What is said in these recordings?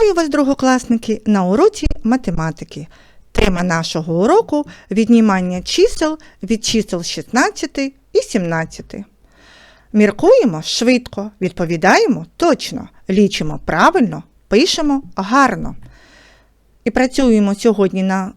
Вітаю вас, другокласники, на уроці математики. Тема нашого уроку віднімання чисел від чисел 16 і 17. Міркуємо швидко, відповідаємо точно, лічимо правильно, пишемо гарно. І працюємо сьогодні на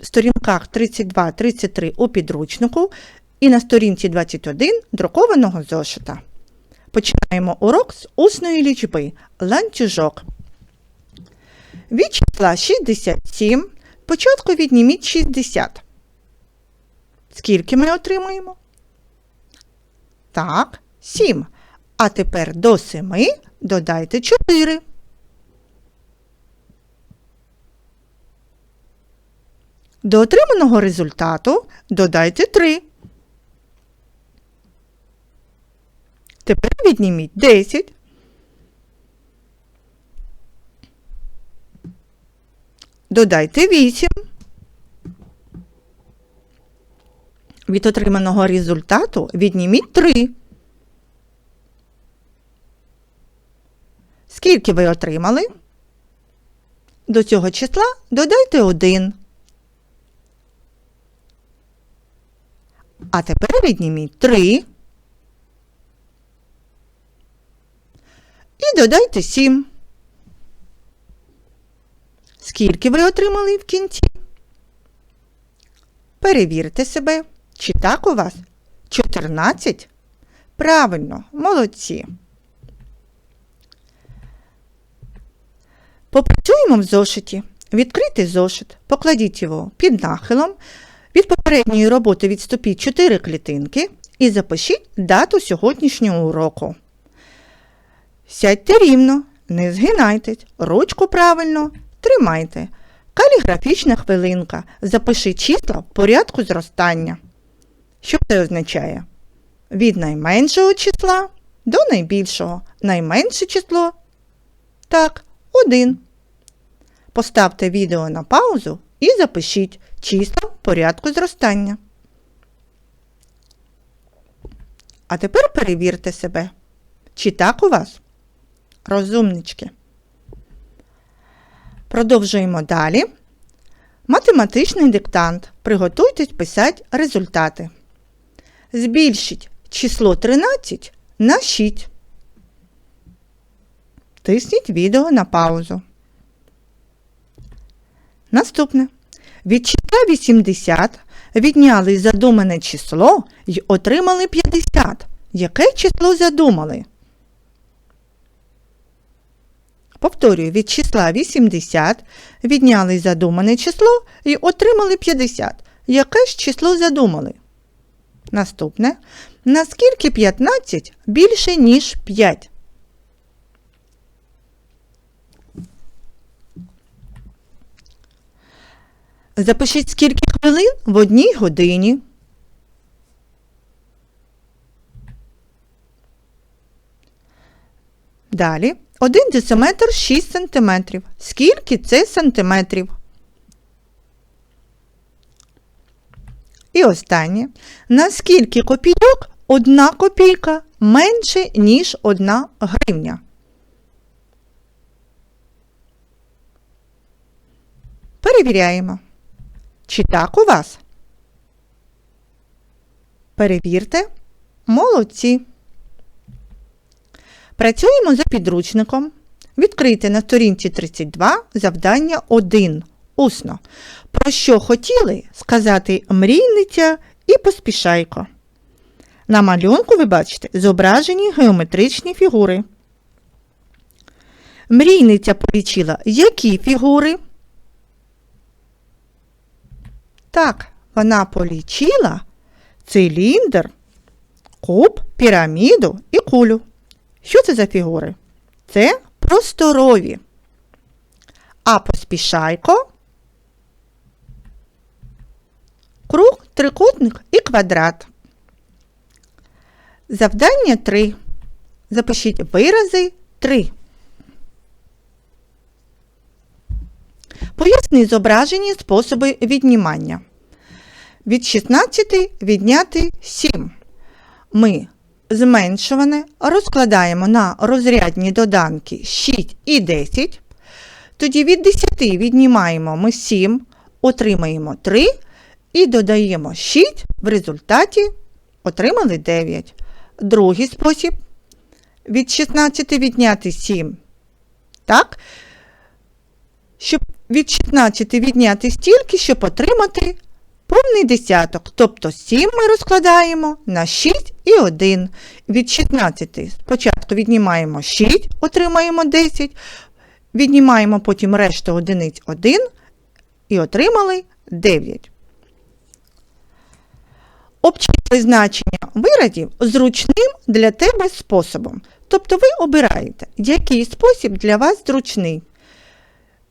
сторінках 32-33 у підручнику і на сторінці 21 друкованого зошита. Починаємо урок з усної лічби ланцюжок. Від числа 67 початку відніміть 60. Скільки ми отримуємо? Так, 7. А тепер до 7 додайте 4. До отриманого результату додайте 3. Тепер відніміть 10. Додайте 8. Від отриманого результату відніміть 3. Скільки ви отримали? До цього числа додайте 1. А тепер відніміть 3. І додайте 7. Скільки ви отримали в кінці? Перевірте себе, чи так у вас 14? Правильно, молодці. Попрацюємо в зошиті. Відкрийте зошит, покладіть його під нахилом. Від попередньої роботи відступіть 4 клітинки і запишіть дату сьогоднішнього уроку. Сядьте рівно, не згинайтесь, ручку правильно тримайте. Каліграфічна хвилинка. Запиши числа в порядку зростання. Що це означає? Від найменшого числа до найбільшого. Найменше число. Так, 1. Поставте відео на паузу і запишіть числа в порядку зростання. А тепер перевірте себе. Чи так у вас? Розумнички. Продовжуємо далі. Математичний диктант. Приготуйтесь писати результати. Збільшіть число 13 на 6. Тисніть відео на паузу. Наступне. Від числа 80 відняли задумане число і отримали 50. Яке число задумали? Повторюю, від числа 80 відняли задумане число і отримали 50. Яке ж число задумали? Наступне. Наскільки 15 більше, ніж 5? Запишіть скільки хвилин в одній годині. Далі. 1 дециметр 6 сантиметрів. Скільки це сантиметрів? І останнє. Наскільки копійок одна копійка менше, ніж одна гривня? Перевіряємо. Чи так у вас? Перевірте. Молодці. Працюємо за підручником. Відкрийте на сторінці 32 завдання 1. Усно. Про що хотіли сказати мрійниця і поспішайко. На малюнку ви бачите зображені геометричні фігури. Мрійниця полічила які фігури? Так, вона полічила циліндр, куб, піраміду і кулю. Що це за фігури? Це просторові. А поспішайко круг, трикутник і квадрат. Завдання 3. Запишіть вирази 3. Поясни зображені способи віднімання. Від 16 відняти 7. Ми зменшуване розкладаємо на розрядні доданки 6 і 10. Тоді від 10 віднімаємо ми 7, отримаємо 3 і додаємо 6, в результаті отримали 9. Другий спосіб від 16 відняти 7. Так? Щоб від 16 відняти стільки, щоб отримати повний десяток. Тобто 7 ми розкладаємо на 6 і 1. Від 16 спочатку віднімаємо 6, отримаємо 10. Віднімаємо потім решту одиниць 1 і отримали 9. Обчисли значення виразів зручним для тебе способом. Тобто ви обираєте, який спосіб для вас зручний.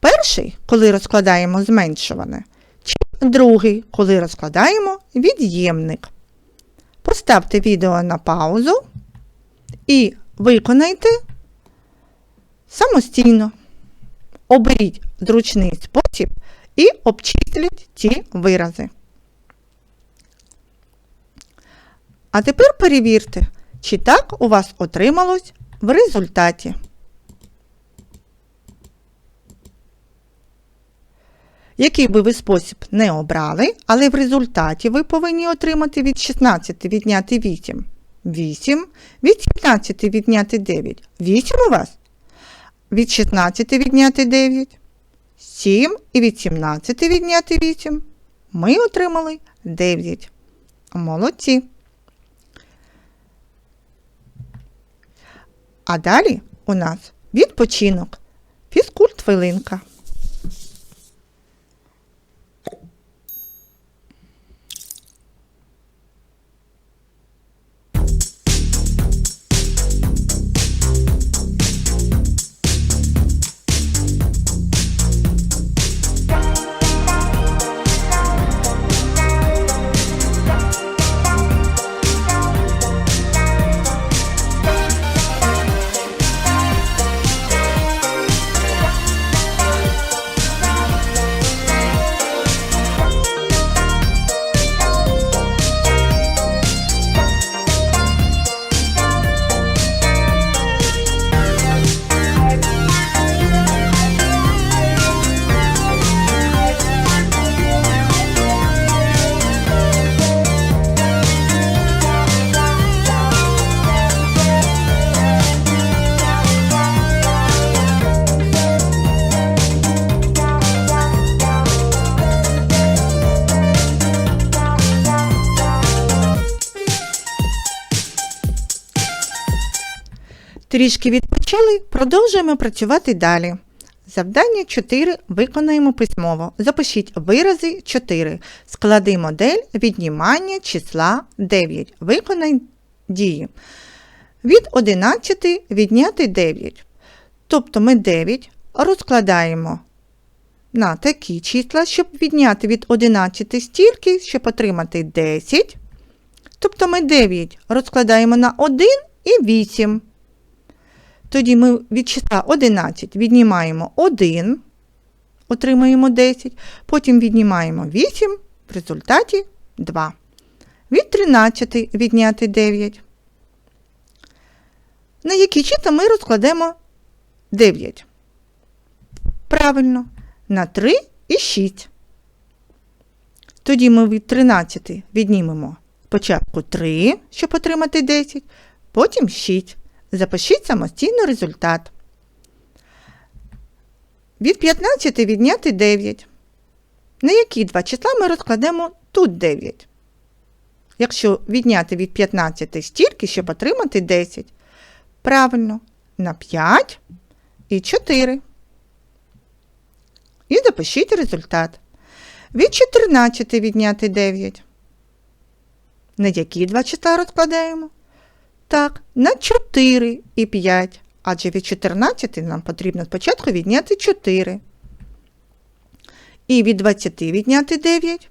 Перший, коли розкладаємо зменшуване, чи другий, коли розкладаємо від'ємник. Поставте відео на паузу і виконайте самостійно. Оберіть зручний спосіб і обчисліть ці вирази. А тепер перевірте, чи так у вас отрималось в результаті. Який би ви спосіб не обрали, але в результаті ви повинні отримати від 16 відняти 8. 8, від 17 відняти 9. 8 у вас? Від 16 відняти 9. 7 і від 17 відняти 8. Ми отримали 9. Молодці. А далі у нас відпочинок. Фізкульт хвилинка. Трішки відпочили, продовжуємо працювати далі. Завдання 4 виконаємо письмово. Запишіть вирази 4. Склади модель віднімання числа 9. Виконай дії. Від 11 відняти 9. Тобто ми 9 розкладаємо на такі числа, щоб відняти від 11 стільки, щоб отримати 10. Тобто ми 9 розкладаємо на 1 і 8. Тоді ми від числа 11 віднімаємо 1, отримаємо 10, потім віднімаємо 8, в результаті 2. Від 13 відняти 9. На які числа ми розкладемо 9? Правильно, на 3 і 6. Тоді ми від 13 віднімемо спочатку 3, щоб отримати 10, потім 6. Запишіть самостійно результат. Від 15 відняти 9. На які два числа ми розкладемо тут 9? Якщо відняти від 15 стільки, щоб отримати 10. Правильно, на 5 і 4. І запишіть результат. Від 14 відняти 9. На які два числа розкладаємо? Так, на 4 і 5. Адже від 14 нам потрібно спочатку відняти 4. І від 20 відняти 9.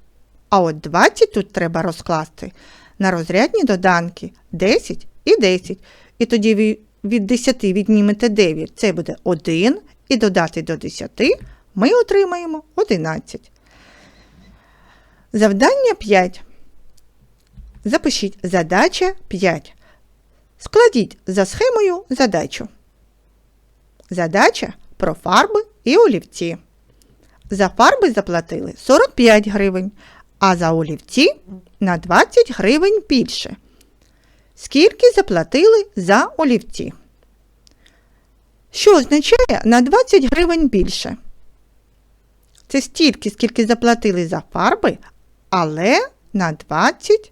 А от 20 тут треба розкласти на розрядні доданки 10 і 10. І тоді від 10 віднімете 9. Це буде 1. І додати до 10 ми отримаємо 11. Завдання 5. Запишіть задача 5. Складіть за схемою задачу. Задача про фарби і олівці. За фарби заплатили 45 гривень, а за олівці на 20 гривень більше. Скільки заплатили за олівці? Що означає на 20 гривень більше? Це стільки, скільки заплатили за фарби, але на 20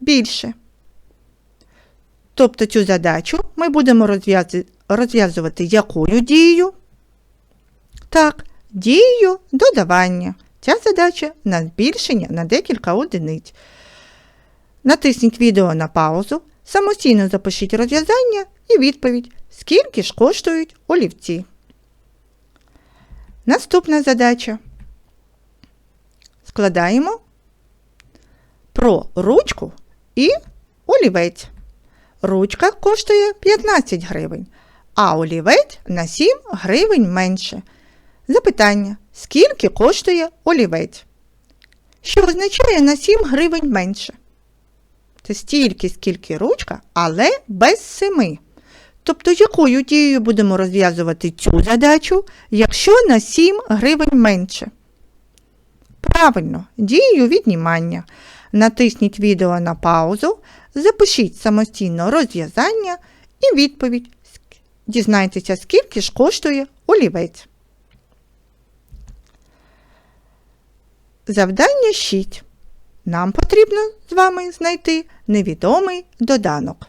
більше. Тобто цю задачу ми будемо розв'язувати якою дією? Так, дією додавання. Ця задача на збільшення на декілька одиниць. Натисніть відео на паузу, самостійно запишіть розв'язання і відповідь, скільки ж коштують олівці. Наступна задача. Складаємо про ручку і олівець. Ручка коштує 15 гривень, а олівець на 7 гривень менше. Запитання: скільки коштує олівець? Що означає на 7 гривень менше? Це стільки, скільки ручка, але без 7. Тобто, якою дією будемо розв'язувати цю задачу, якщо на 7 гривень менше? Правильно, дією віднімання. Натисніть відео на паузу, запишіть самостійно розв'язання і відповідь. Дізнайтеся, скільки ж коштує олівець. Завдання 6. Нам потрібно з вами знайти невідомий доданок.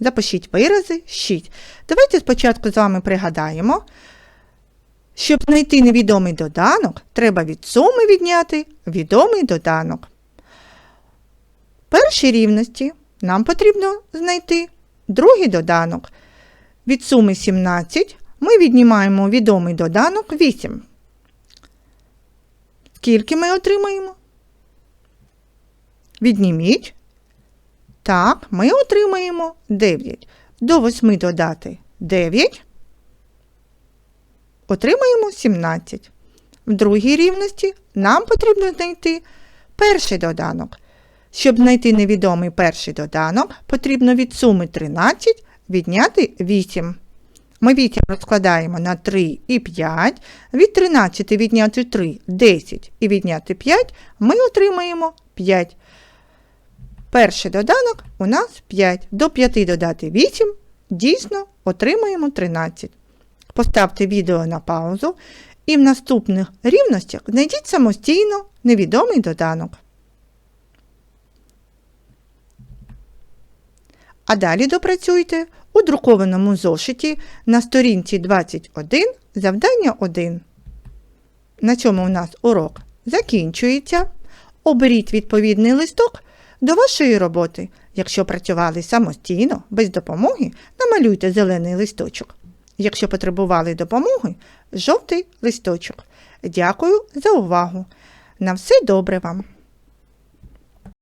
Запишіть вирази 6. Давайте спочатку з вами пригадаємо. Щоб знайти невідомий доданок, треба від суми відняти відомий доданок. Першій рівності нам потрібно знайти другий доданок. Від суми 17 ми віднімаємо відомий доданок 8. Скільки ми отримаємо? Відніміть. Так, ми отримаємо 9. До 8 додати 9. Отримаємо 17. В другій рівності нам потрібно знайти перший доданок. Щоб знайти невідомий перший доданок, потрібно від суми 13 відняти 8. Ми 8 розкладаємо на 3 і 5. Від 13 відняти 3 10 і відняти 5 ми отримаємо 5. Перший доданок у нас 5. До 5 додати 8, дійсно отримаємо 13. Поставте відео на паузу і в наступних рівностях знайдіть самостійно невідомий доданок. А далі допрацюйте у друкованому зошиті на сторінці 21 завдання 1. На цьому у нас урок закінчується. Оберіть відповідний листок до вашої роботи. Якщо працювали самостійно, без допомоги, намалюйте зелений листочок. Якщо потребували допомоги, жовтий листочок. Дякую за увагу. На все добре вам!